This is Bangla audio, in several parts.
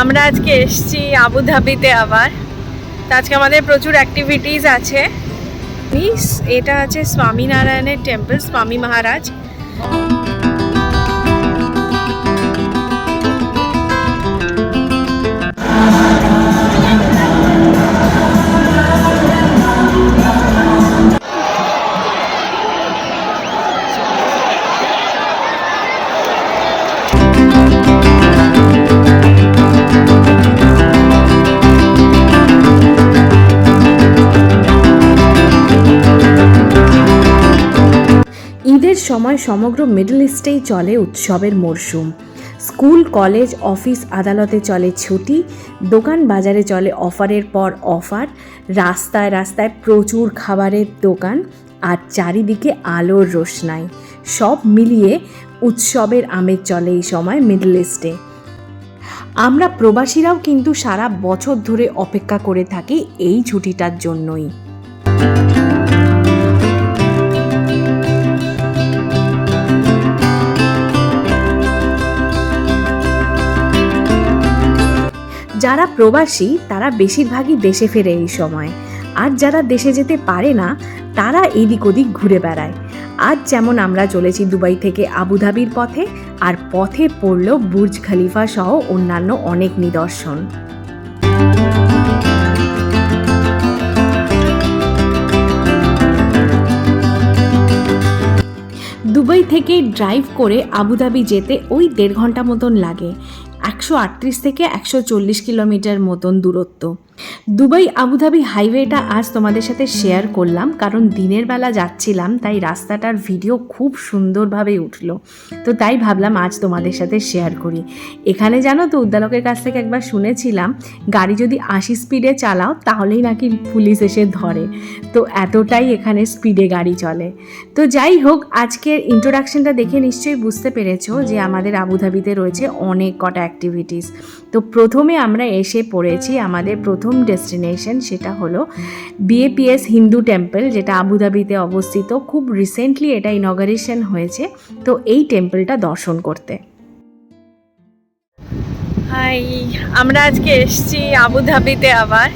আমরা আজকে এসেছি আবুধাবিতে আবার। তো আজকে আমাদের প্রচুর অ্যাক্টিভিটিস আছে। এটা আছে স্বামীনারায়ণের টেম্পল স্বামী মহারাজ। ঈদের সময় সমগ্র মিডল ইস্টেই চলে উৎসবের মরশুম স্কুল, কলেজ, অফিস, আদালতে চলে ছুটি, দোকান বাজারে চলে অফারের পর অফার, রাস্তায় রাস্তায় প্রচুর খাবারের দোকান আর চারিদিকে আলোর রোশনাই। সব মিলিয়ে উৎসবের আমেজ চলে এই সময় মিডল ইস্টে। আমরা প্রবাসীরাও কিন্তু সারা বছর ধরে অপেক্ষা করে থাকি এই ছুটিটার জন্যই। যারা প্রবাসী, তারা বেশিরভাগই দেশে ফেরে এই সময়। আর যারা দেশে যেতে পারে না, তারা এদিক ওদিক ঘুরে বেড়ায়। আজ যেমন আমরা চলেছি দুবাই থেকে আবুধাবির পথে, আর পথে পড়ল বুর্জ খলিফা সহ অন্যান্য অনেক নিদর্শন। দুবাই থেকে ড্রাইভ করে আবুধাবি যেতে ওই দেড় ঘণ্টা মতন লাগে। একশো আটত্রিশ থেকে একশো চল্লিশ কিলোমিটার মতন দূরত্ব। দুবাই আবুধাবি হাইওয়েটা আজ তোমাদের সাথে শেয়ার করলাম, কারণ দিনের বেলা যাচ্ছিলাম, তাই রাস্তাটার ভিডিও খুব সুন্দরভাবে উঠল। তো তাই ভাবলাম আজ তোমাদের সাথে শেয়ার করি। এখানে জানো তো, উদ্যালকের কাছ থেকে একবার শুনেছিলাম, গাড়ি যদি আশি স্পিডে চালাও, তাহলেই নাকি পুলিশ এসে ধরে। তো এতটাই এখানে স্পিডে গাড়ি চলে। তো যাই হোক, আজকের ইন্ট্রোডাকশনটা দেখে নিশ্চয়ই বুঝতে পেরেছ যে আমাদের আবুধাবিতে রয়েছে অনেক কটা অ্যাক্টিভিটিস তো প্রথমে আমরা এসে পড়েছি আমাদের প্রথম ডেস্টিনেশন সেটা হলো বিএপিএস হিন্দু টেম্পল যেটা আবুধাবিতে অবস্থিত। খুব রিসেন্টলি এটা ইনগারেশন হয়েছে। তো এই টেম্পলটা দর্শন করতে। হাই আমরা আজকে এসেছি আবুধাবিতে আবার।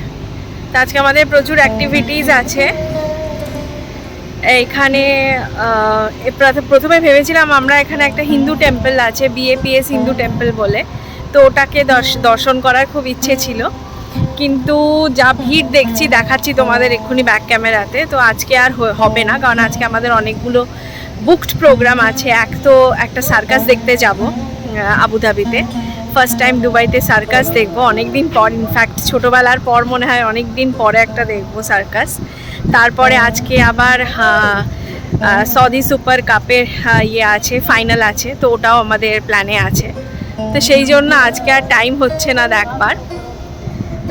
তো আজকে আমাদের প্রচুর অ্যাক্টিভিটিস আছে। এইখানে আহ, এ প্রথ- প্রথমে ভেবেছিলাম আমরা এখানে একটা হিন্দু টেম্পল আছে বিএপিএস হিন্দু টেম্পল বলে। তো ওটাকে দর্শ- দর্শন করার খুব ইচ্ছে ছিল। কিন্তু যা ভিড় দেখছি, দেখাচ্ছি তোমাদের এক্ষুনি ব্যাক ক্যামেরাতে তো আজকে আর হবে না, কারণ আজকে আমাদের অনেকগুলো বুকড প্রোগ্রাম আছে। এক তো একটা সার্কাস দেখতে যাব আবুধাবিতে। ফার্স্ট টাইম দুবাইতে সার্কাস দেখব অনেক দিন পর ইনফ্যাক্ট ছোটোবেলার পর মনে হয় অনেক দিন পরে একটা দেখব সার্কাস তারপরে আজকে আবার সৌদি সুপার কাপের ইয়ে আছে ফাইনাল আছে, তো ওটাও আমাদের প্ল্যানে আছে। তো সেই জন্য আজকে আর টাইম হচ্ছে না দেখবার।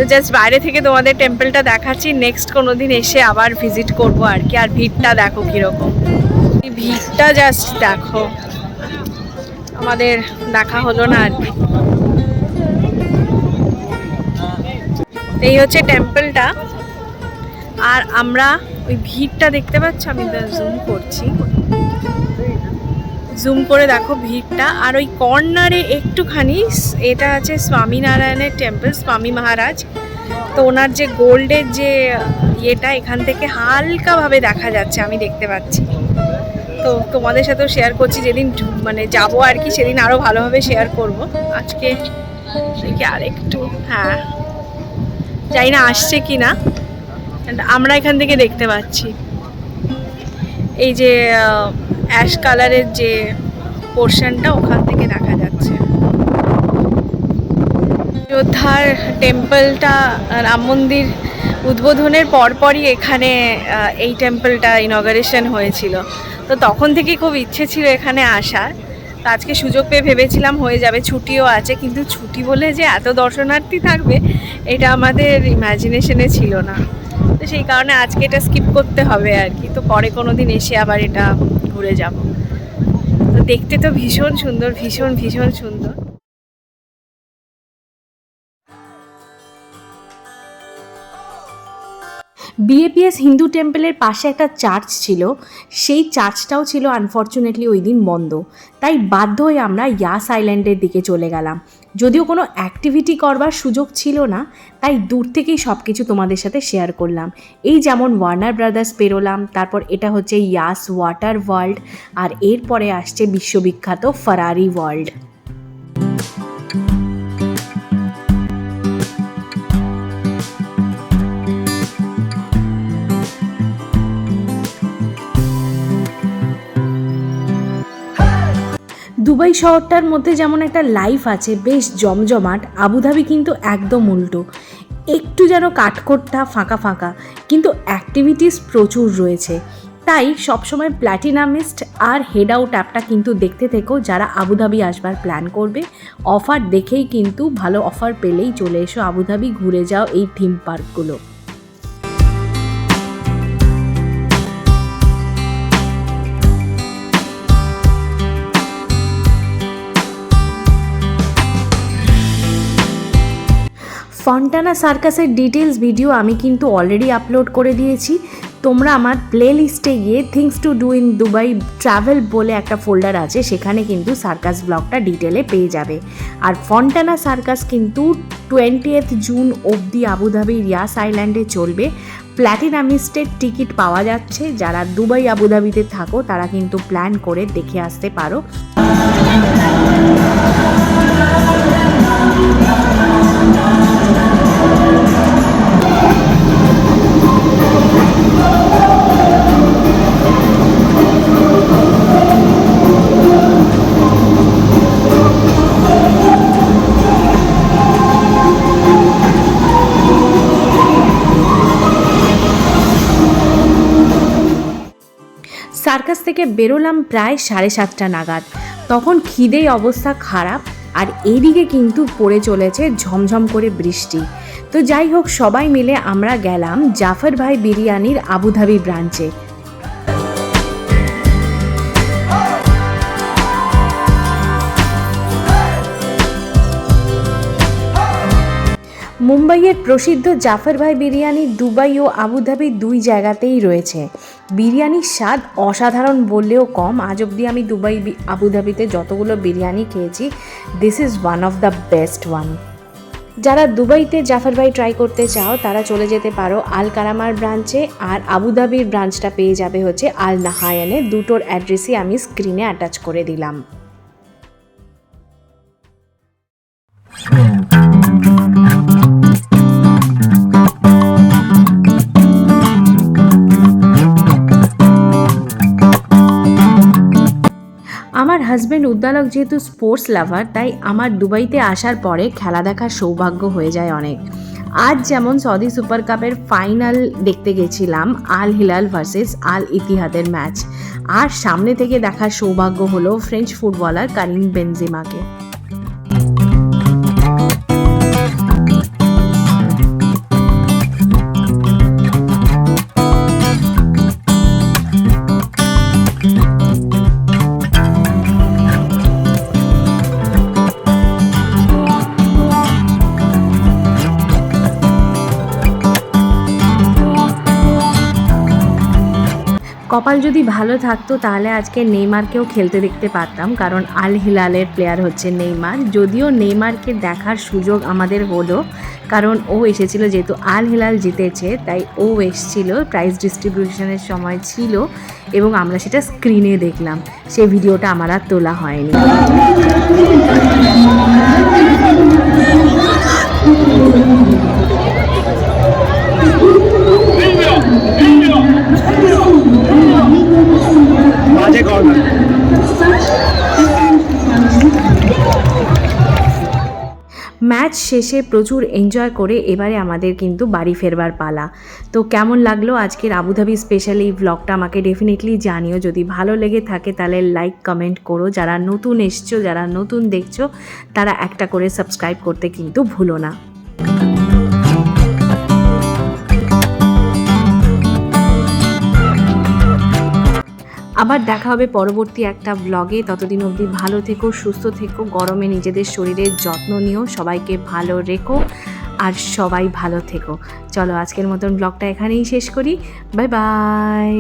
তো জাস্ট বাইরে থেকে তোমাদের টেম্পলটা দেখাচ্ছি। নেক্সট কোনো দিন এসে আবার ভিজিট করব আর কি। আর ভিড়টা দেখো কীরকম। ভিড়টা জাস্ট দেখো। আমাদের দেখা হলো না আর কি। এই হচ্ছে টেম্পলটা আর আমরা ওই ভিড়টা দেখতে পাচ্ছ? আমি জুম করছি। জুম করে দেখো ভিড়টা। আর ওই কর্নারে একটুখানি, এটা আছে স্বামীনারায়ণের টেম্পল স্বামী মহারাজ। তো ওনার যে গোল্ডের যে ইয়েটা, এখান থেকে হালকাভাবে দেখা যাচ্ছে, আমি দেখতে পাচ্ছি। তো তোমাদের সাথেও শেয়ার করছি, যেদিন মানে যাব আর কি, সেদিন আরও ভালোভাবে শেয়ার করব। আজকে দেখি আরেকটু হ্যাঁ। জানি না আসছে কি না। আমরা এখান থেকে দেখতে পাচ্ছি। এই যে অ্যাশ কালারের যে পোর্শনটা ওখান থেকে দেখা যাচ্ছে। অযোধ্যার টেম্পলটা, রাম মন্দির উদ্বোধনের পরপরই এখানে এই টেম্পলটা ইনগারেশন হয়েছিল। তো তখন থেকেই খুব ইচ্ছে ছিল এখানে আসার। তো আজকে সুযোগ পেয়ে ভেবেছিলাম হয়ে যাবে, ছুটিও আছে, কিন্তু ছুটি বলে যে এত দর্শনার্থী থাকবে, এটা আমাদের ইমাজিনেশনে ছিল না। তো সেই কারণে আজকে এটা স্কিপ করতে হবে আর কি। তো পরে কোনো দিন এসে আবার এটা ঘুরে যাব। তো দেখতে তো ভীষণ সুন্দর, ভীষণ ভীষণ সুন্দর। বিএপিএস হিন্দু টেম্পলের পাশে একটা চার্চ ছিল। সেই চার্চটাও ছিল আনফর্চুনেটলি ওই দিন বন্ধ। তাই বাধ্য হয়ে আমরা ইয়াস আইল্যান্ডের দিকে চলে গেলাম। যদিও কোনো অ্যাক্টিভিটি করবার সুযোগ ছিল না, তাই দূর থেকেই সব কিছু তোমাদের সাথে শেয়ার করলাম। এই যেমন ওয়ার্নার ব্রাদার্স পেরোলাম, তারপর এটা হচ্ছে ইয়াস ওয়াটার ওয়ার্ল্ড আর এরপরে আসছে বিশ্ববিখ্যাত ফারারি ওয়ার্ল্ড দুবাই শহরটার মধ্যে যেমন একটা লাইফ আছে, বেশ জমজমাট আবুধাবি কিন্তু একদম উল্টো। একটু যেন কাঠখোট্টা ফাঁকা ফাঁকা, কিন্তু অ্যাক্টিভিটিস প্রচুর রয়েছে। তাই সবসময় প্ল্যাটিনামিস্ট আর হেড আউট অ্যাপটা কিন্তু দেখতে থেকো, যারা আবুধাবি আসবার প্ল্যান করবে। অফার দেখেই কিন্তু ভালো অফার পেলেই চলে এসো আবুধাবি ঘুরে যাও এই থিম পার্কগুলো ফন্টানা সার্কাসের ডিটেলস ভিডিও আমি কিন্তু অলরেডি আপলোড করে দিয়েছি। তোমরা আমার প্লে লিস্টে গিয়ে things to do in Dubai travel বলে একটা ফোল্ডার আছে, সেখানে কিন্তু সার্কাস ব্লগটা ডিটেলে পেয়ে যাবে। আর ফন্টানা সার্কাস কিন্তু টোয়েন্টিয়েথ জুন অবধি আবুধাবি রিয়াস আইল্যান্ডে চলবে। প্ল্যাটিনামিস্টের টিকিট পাওয়া যাচ্ছে। যারা দুবাই আবুধাবিতে থাকো, তারা কিন্তু প্ল্যান করে দেখে আসতে পারো। সার্কাস থেকে বেরোলাম প্রায় সাড়ে সাতটা নাগাদ। তখন খিদেই অবস্থা খারাপ আর এদিকে কিন্তু পড়ে চলেছে ঝমঝম করে বৃষ্টি। তো যাই হোক, সবাই মিলে আমরা গেলাম জাফর ভাই বিরিয়ানির আবুধাবি ব্রাঞ্চে। মুম্বাইয়ের প্রসিদ্ধ জাফর ভাই বিরিয়ানি দুবাই ও আবুধাবি দুই জায়গাতেই রয়েছে। বিরিয়ানির স্বাদ অসাধারণ বললেও কম। আজ অবধি আমি দুবাই আবুধাবিতে যতগুলো বিরিয়ানি খেয়েছি this is one of the best one যারা দুবাইতে জাফর ভাই ট্রাই করতে চাও, তারা চলে যেতে পারো আল কারামার ব্রাঞ্চে আর আবুধাবির ব্রাঞ্চটা পেয়ে যাবে হচ্ছে আল নাহায়ানে দুটোর অ্যাড্রেসই আমি স্ক্রিনে অ্যাটাচ করে দিলাম। হাজব্যান্ড উদ্দালক যেহেতু স্পোর্টস লাভার তাই আমার দুবাইতে আসার পরে খেলা দেখার সৌভাগ্য হয়ে যায় অনেক। আজ যেমন সৌদি সুপার কাপের ফাইনাল দেখতে গেছিলাম, আল হিলাল ভার্সেস আল ইতিহাদের ম্যাচ আর সামনে থেকে দেখার সৌভাগ্য হলো ফ্রেঞ্চ ফুটবলার কারিম বেনজিমাকে। কপাল যদি ভালো থাকতো, তাহলে আজকে নেইমারকেও খেলতে দেখতে পারতাম। কারণ আল হিলালের প্লেয়ার হচ্ছে নেইমার। যদিও নেইমারকে দেখার সুযোগ আমাদের হলো, কারণ ও এসেছিল যেহেতু আল হিলাল জিতেছে, তাই ও এসেছিল প্রাইজ ডিস্ট্রিবিউশনের সময় ছিল এবং আমরা সেটা স্ক্রিনে দেখলাম। সেই ভিডিওটা আমার আর তোলা হয়নি। বাজে ম্যাচ শেষে প্রচুর এনজয় করে এবারে আমাদের কিন্তু বাড়ি ফেরবার পালা। তো কেমন লাগল আজকের আবুধাবি স্পেশাল এই ব্লগটা আমাকে ডেফিনেটলি জানিও। যদি ভালো লেগে থাকে তাহলে লাইক কমেন্ট করো। যারা নতুন এসছো, যারা নতুন দেখছ, তারা একটা করে সাবস্ক্রাইব করতে কিন্তু ভুলো না। আবার দেখা হবে পরবর্তী একটা ব্লগে ততদিন অবধি ভালো থেকো, সুস্থ থেকো, গরমে নিজেদের শরীরের যত্ন নিও। সবাইকে ভালো রেখো আর সবাই ভালো থেকো। চলো আজকের মতন ব্লগটা এখানেই শেষ করি। Bye bye